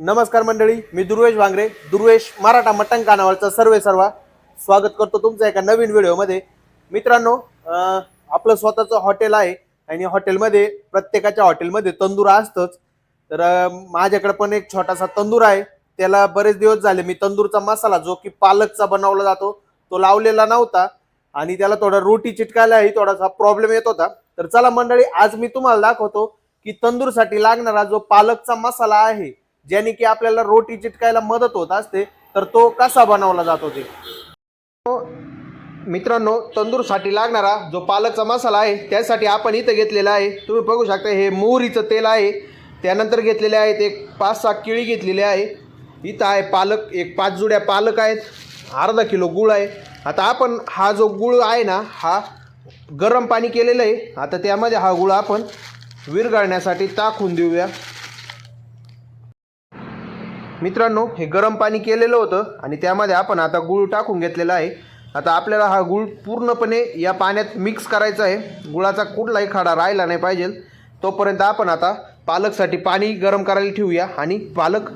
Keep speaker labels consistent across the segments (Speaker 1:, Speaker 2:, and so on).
Speaker 1: नमस्कार मंडळी मी दुर्वेश वांगरे दुर्वेश मराठा मटण कानावरचा सर्वे सर्वा. स्वागत करतो तुमचं एका नवीन व्हिडिओमध्ये. मित्रांनो आपलं स्वतःचं हॉटेल आहे आणि हॉटेलमध्ये प्रत्येकाच्या हॉटेलमध्ये तंदूर असतंच. तर माझ्याकडे पण एक छोटासा तंदूर आहे. त्याला बरेच दिवस झाले मी तंदूरचा मसाला जो की पालकचा बनवला जातो तो लावलेला नव्हता. आणि त्याला थोडा रोटी चिटकायलाही थोडासा प्रॉब्लेम येत होता. तर चला मंडळी आज मी तुम्हाला दाखवतो की तंदूरसाठी लागणारा जो पालकचा मसाला आहे ज्याने की आपल्याला रोटी चिटकायला मदत होत असते तर तो कसा बनवला जातो ते? मित्रांनो तंदूरसाठी लागणारा जो पालकचा मसाला आहे त्यासाठी आपण इथं घेतलेला आहे. तुम्ही बघू शकता हे मोहरीचं तेल आहे. त्यानंतर घेतलेले आहेत एक पाच सहा केळी घेतलेली आहे. इथं आहे पालक एक पाच जुड्या पालक आहेत. अर्धा किलो गुळ आहे. आता आपण हा जो गुळ आहे ना हा गरम पाणी केलेलं आहे. आता त्यामध्ये हा गुळ आपण विरघळण्यासाठी टाकून देऊया. मित्रांनो हे गरम पाणी केलेलं होतं आणि त्यामध्ये आपण आता गूळ टाकून घेतलेला आहे. आता आपल्याला हा गूळ पूर्णपणे या पाण्यात मिक्स करायचा आहे. गुळाचा कुठलाही खाडा राहिला नाही पाहिजे. तोपर्यंत आपण आता पालकसाठी पाणी गरम करायला ठेवूया आणि पालक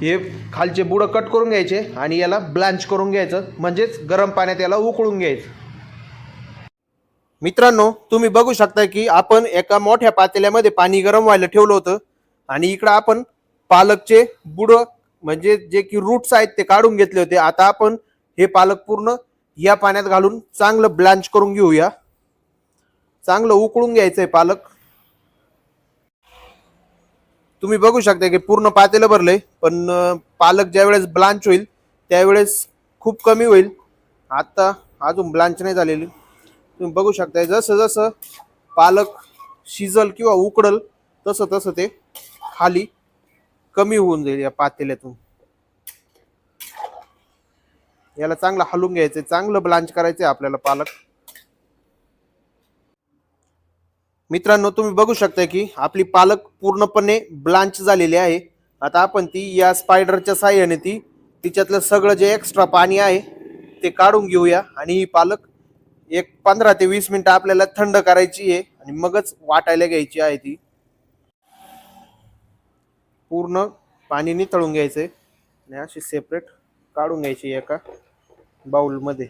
Speaker 1: हे खालचे बुडं कट करून घ्यायचे आणि याला ब्लँच करून घ्यायचं. म्हणजेच गरम पाण्यात याला उकळून घ्यायचं. मित्रांनो तुम्ही बघू शकता की आपण एका मोठ्या पातेल्यामध्ये पाणी गरम व्हायला ठेवलं होतं आणि इकडं आपण पालकचे बुडं म्हणजे जे की रूट्स आहेत ते काढून घेतले होते. आता आपण हे पालक पूर्ण या पाण्यात घालून चांगलं ब्लांच करून घेऊया. चांगलं उकळून घ्यायचंय पालक. तुम्ही बघू शकता की पूर्ण पातेलं भरलंय पण पालक ज्यावेळेस ब्लांच होईल त्यावेळेस खूप कमी होईल. आता अजून ब्लांच नाही झालेली. तुम्ही बघू शकता जसं जसं पालक शिजल किंवा उकडल तसं तसं ते खाली कमी होऊन जाईल या पातेल्यातून. याला चांगलं हलून घ्यायचं चांगलं ब्लांच करायचं आपल्याला पालक. मित्रांनो तुम्ही बघू शकता की आपली पालक पूर्णपणे ब्लांच झालेली आहे. आता आपण ती या स्पायडरच्या साह्याने ती तिच्यातलं सगळं जे एक्स्ट्रा पाणी आहे ते काढून घेऊया. आणि ही पालक एक पंधरा ते वीस मिनिटं आपल्याला थंड करायची आहे आणि मगच वाटायला घ्यायची आहे ती. पूर्ण पाणी तळून घ्यायचे आणि अशी सेपरेट काढून घ्यायची एका बाउलमध्ये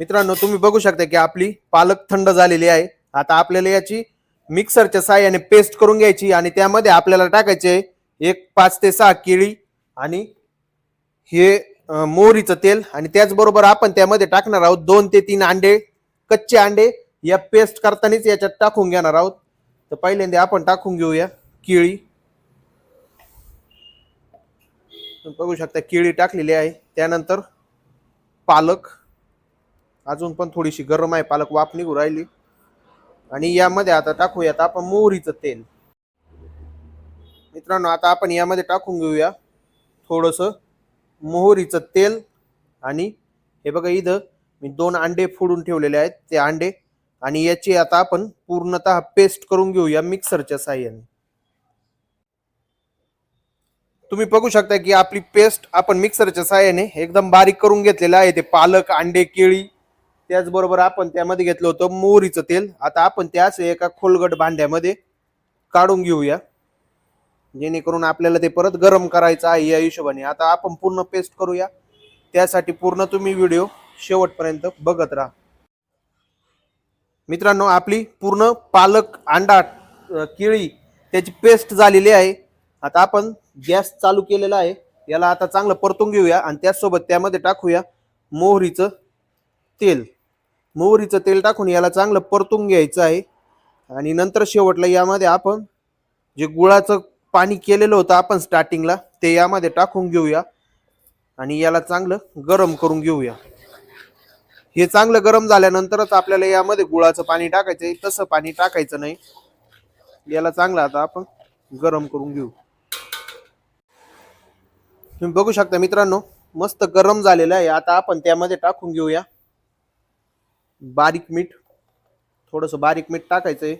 Speaker 1: मित्रांनो तुम्ही बघू शकता की आपली पालक थंड झालेली आहे. आता आपल्याला याची मिक्सरच्या साह्याने पेस्ट करून घ्यायची आणि त्यामध्ये आपल्याला टाकायचे एक पाच ते सहा केळी आणि हे मोहरीचं तेल. आणि त्याचबरोबर आपण त्यामध्ये टाकणार आहोत दोन ते तीन अंडे कच्चे अंडे. या पेस्ट करतानाच याच्यात टाकून घेणार आहोत. तर पहिल्यांदा आपण टाकून घेऊया केळी. तुम्ही बघू शकता केळी टाकलेली आहे. त्यानंतर पालक. अजून पण थोडीशी गरम आहे पालक वाफ निघू राहिली. आणि यामध्ये आता टाकूयात आपण मोहरीचं तेल. मित्रांनो आता आपण यामध्ये टाकून घेऊया थोडस मोहरीचं तेल. आणि हे बघा इथं मी दोन अंडे फोडून ठेवलेले आहेत. ते अंडे आणि याची आता आपण पूर्णतः पेस्ट करून घेऊया मिक्सरच्या साह्याने. तुम्ही बघू शकता की आपली पेस्ट आपण मिक्सरच्या साह्याने एकदम बारीक करून घेतलेलं आहे. ते पालक अंडे केळी त्याचबरोबर आपण त्यामध्ये घेतलं होतं मोहरीचं तेल. आता आपण त्याच एका खोलगट भांड्यामध्ये काढून घेऊया. जेणेकरून आपल्याला ते परत गरम करायचं आहे या हिशोबाने. आता आपण पूर्ण पेस्ट करूया. त्यासाठी पूर्ण तुम्ही व्हिडिओ शेवटपर्यंत बघत राहा. मित्रांनो आपली पूर्ण पालक अंडा केळी त्याची पेस्ट झालेली आहे. आता आपण गॅस चालू केलेला आहे. याला आता चांगलं परतून घेऊया आणि त्याचसोबत त्यामध्ये टाकूया मोहरीचं तेल. मोहरीचं तेल टाकून याला चांगलं परतून घ्यायचं आहे. आणि नंतर शेवटला यामध्ये आपण जे गुळाचं पाणी केलेलं होतं आपण स्टार्टिंगला ते यामध्ये टाकून घेऊया. आणि याला चांगलं गरम करून घेऊया. हे चांगलं गरम झाल्यानंतरच आपल्याला यामध्ये गुळाचं पाणी टाकायचं आहे. तसं पाणी टाकायचं नाही. याला चांगलं आता आपण गरम करून घेऊ. तुम्ही बघू शकता मित्रांनो मस्त गरम झालेलं आहे. आता आपण त्यामध्ये टाकून घेऊया. बारीक मीठ. थोडस बारीक मीठ टाकायचंय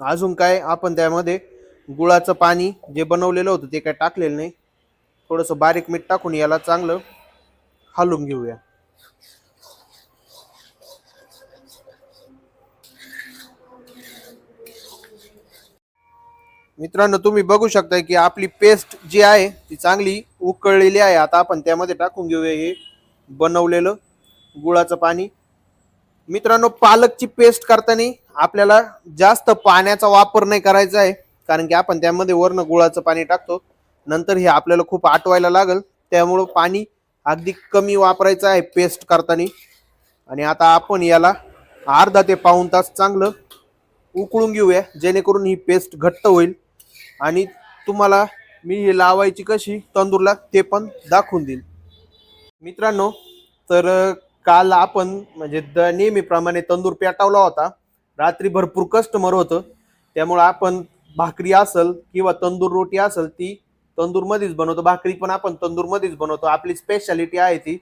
Speaker 1: अजून काय आपण त्यामध्ये गुळाचं पाणी जे बनवलेलं होतं ते काय टाकलेलं नाही. थोडंसं बारीक मीठ टाकून याला चांगलं हलवून घेऊया. मित्रांनो तुम्ही बघू शकता की आपली पेस्ट जी आहे ती चांगली उकळलेली आहे. आता आपण त्यामध्ये टाकून घेऊया हे बनवलेलं गुळाचं पाणी. मित्रांनो पालकची पेस्ट करताना आपल्याला जास्त पाण्याचा वापर नाही करायचा आहे कारण की आपण त्यामध्ये वरण गुळाचं पाणी टाकतो. नंतर हे आपल्याला खूप आटवायला लागल. त्यामुळं पाणी अगदी कमी वापरायचं आहे पेस्ट करताना. आणि आता आपण याला अर्धा ते पाऊण तास चांगलं उकळून घेऊया जेणेकरून ही पेस्ट घट्ट होईल. आणि तुम्हाला मी ही लावायची कशी तंदूरला ते पण दाखवून देईल मित्रांनो तर काल आपण म्हणजे द नेहमीप्रमाणे तंदूर पेटावला होता. रात्री भरपूर कस्टमर होतं. त्यामुळं आपण भाकरी असल किंवा तंदूर रोटी असल ती तंदूरमध्येच बनवतो. भाकरी पण आपण तंदूरमध्येच बनवतो. आपली स्पेशालिटी आहे ती.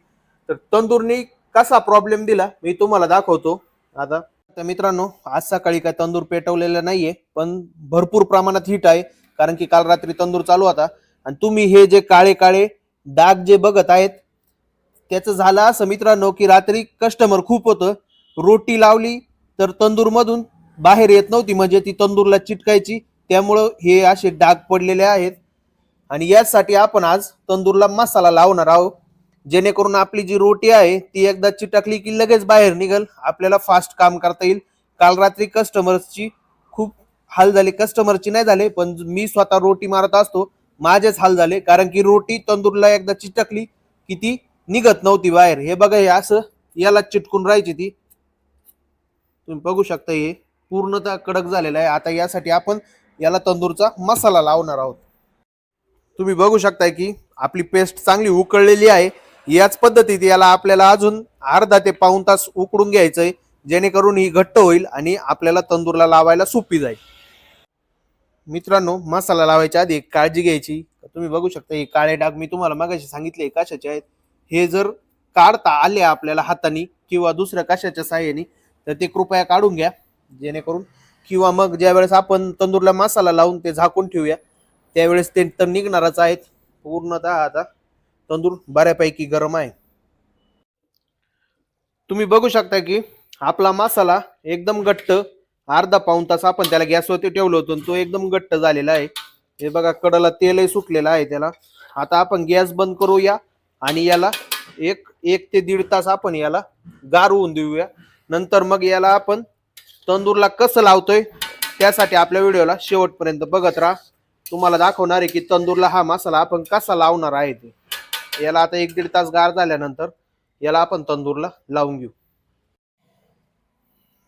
Speaker 1: तर तंदूरनी कसा प्रॉब्लेम दिला मी तुम्हाला दाखवतो. आता तर मित्रांनो आज सकाळी काय तंदूर पेटवलेला नाहीये पण भरपूर प्रमाणात हिट आहे. कारण की काल रात्री तंदूर चालू होता. आणि तुम्ही हे जे काळे काळे डाग जे बघत आहेत त्याचं झालं असं मित्रांनो की रात्री कस्टमर खूप होतं. रोटी लावली तर तंदूरमधून बाहेर येत नव्हती. म्हणजे ती तंदूरला चिटकायची. त्यामुळं हे असे डाग पडलेले आहेत. आणि यासाठी आपण आज तंदूरला मसाला लावणार आहोत. जेणेकरून आपली जी रोटी आहे ती एकदा चिटकली की लगेच बाहेर निघल. आपल्याला फास्ट काम करता येईल. काल रात्री कस्टमर्सची खूप हाल झाले. कस्टमरची नाही झाले पण मी स्वतः रोटी मारत असतो. माझेच हाल झाले. कारण की रोटी तंदूरला एकदा चिटकली की ती निघत नव्हती बाहेर. हे बघा हे असं याला चिटकून राहायची ती. तुम्ही बघू शकता हे पूर्णतः कडक झालेलं आहे. आता यासाठी आपण याला तंदूरचा मसाला लावणार आहोत. तुम्ही बघू शकताय की आपली पेस्ट चांगली उकळलेली आहे. याच पद्धतीत याला आपल्याला अजून अर्धा ते पाऊण तास उकडून घ्यायचंय. जेणेकरून ही घट्ट होईल आणि आपल्याला तंदूरला लावायला सोपी जाईल. मित्रांनो मसाला लावायच्या आधी एक काळजी घ्यायची. तुम्ही बघू शकता हे काळे डाग मी तुम्हाला मागाशी सांगितले कशाचे आहेत? हे जर काढता आले आपल्याला हाताने किंवा दुसऱ्या कशाच्या साह्याने तर ते कृपया काढून घ्या. जेणेकरून किंवा मग ज्या वेळेस आपण तंदूरला मसाला लावून ते झाकून ठेवूया त्यावेळेस ते तर निघणारच आहेत. पूर्णतः आता तंदूर बऱ्यापैकी गरम आहे. तुम्ही बघू शकता की आपला मसाला एकदम घट्ट अर्धा पाऊण तास आपण त्याला गॅसवरती ठेवलं होतो तो एकदम घट्ट झालेला आहे. हे बघा कडला तेलही सुटलेलं आहे त्याला. आता आपण गॅस बंद करूया आणि याला एक एक ते दीड तास आपण याला गार होऊन देऊया. नंतर मग याला आपण तंदूरला कसं लावतोय त्यासाठी आपल्या व्हिडिओला शेवटपर्यंत बघत राहा. तुम्हाला दाखवणार आहे की तंदूरला हा मसाला आपण कसा लावणार आहे ते. याला आता एक दीड तास गार झाल्यानंतर याला आपण तंदूरला लावून घेऊ.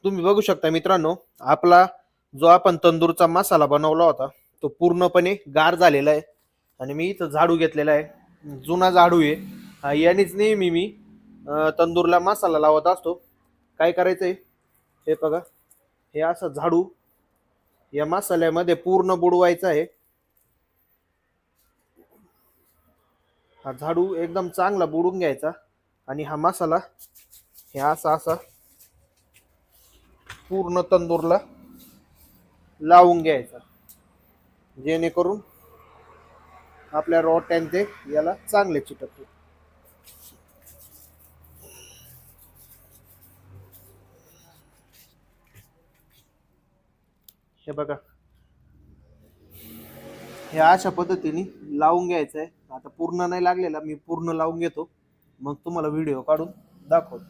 Speaker 1: तुम्ही बघू शकता मित्रांनो आपला जो आपण तंदूरचा मसाला बनवला होता तो पूर्णपणे गार झालेला आहे. आणि मी इथं झाडू घेतलेला आहे. जुना झाडू आहे. हा, यानेच नेहमी मी तंदूरला मसाला लावत असतो. काय करायचंय? हे बघा. हे असं झाडू या मसाल्यामध्ये पूर्ण बुडवायचं आहे. हा झाडू एकदम चांगला बुडून घ्यायचा. आणि हा मसाला हे असा असा पूर्ण तंदूरला लावून घ्यायचा. जेणेकरून आपल्या रोट्यांचे ते याला चांगले चिटकते हे बघा. हे अशा पद्धतीने लावून घ्यायचं आहे आता पूर्ण नाही लागलेला मी पूर्ण लावून घेतो. मग तुम्हाला व्हिडिओ काढून दाखवतो.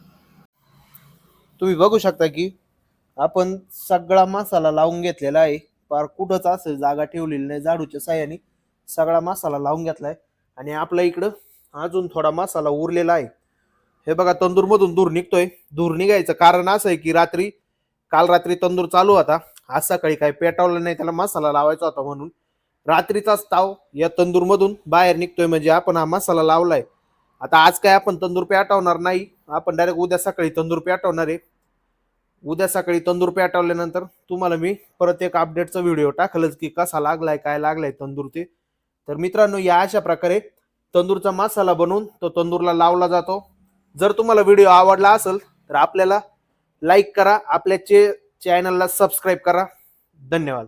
Speaker 1: तुम्ही बघू शकता की आपण सगळा मसाला लावून घेतलेला आहे. फार कुठंच असं जागा ठेवलेली नाही झाडूच्या साह्याने सगळा मसाला लावून घेतलाय. आणि आपल्या इकडं अजून थोडा मसाला उरलेला आहे. हे बघा तंदूरमधून दूर निघतोय. दूर निघायचं कारण असं आहे की रात्री काल रात्री तंदूर चालू होता. आज सकाळी काही पेटवलं नाही त्याला मसाला लावायचा होता म्हणून. रात्रीचाच ताव या तंदूरमधून बाहेर निघतोय म्हणजे आपण हा मसाला लावलाय. आता आज काय आपण तंदूर पेटवणार नाही. आपण डायरेक्ट उद्या सकाळी तंदूर पेटवणार आहे. उद्या सकाळी तंदूर पेटवल्यानंतर तुम्हाला मी परत एक अपडेटचा व्हिडिओ टाकलच की कसा लागलाय काय लागलाय तंदूर ते. तर मित्रांनो या अशा प्रकारे तंदूरचा मसाला बनवून तो तंदूरला लावला जातो. जर तुम्हाला व्हिडिओ आवडला असेल तर आपल्याला लाईक करा. आपल्या चे चॅनलला सबस्क्राईब करा. धन्यवाद.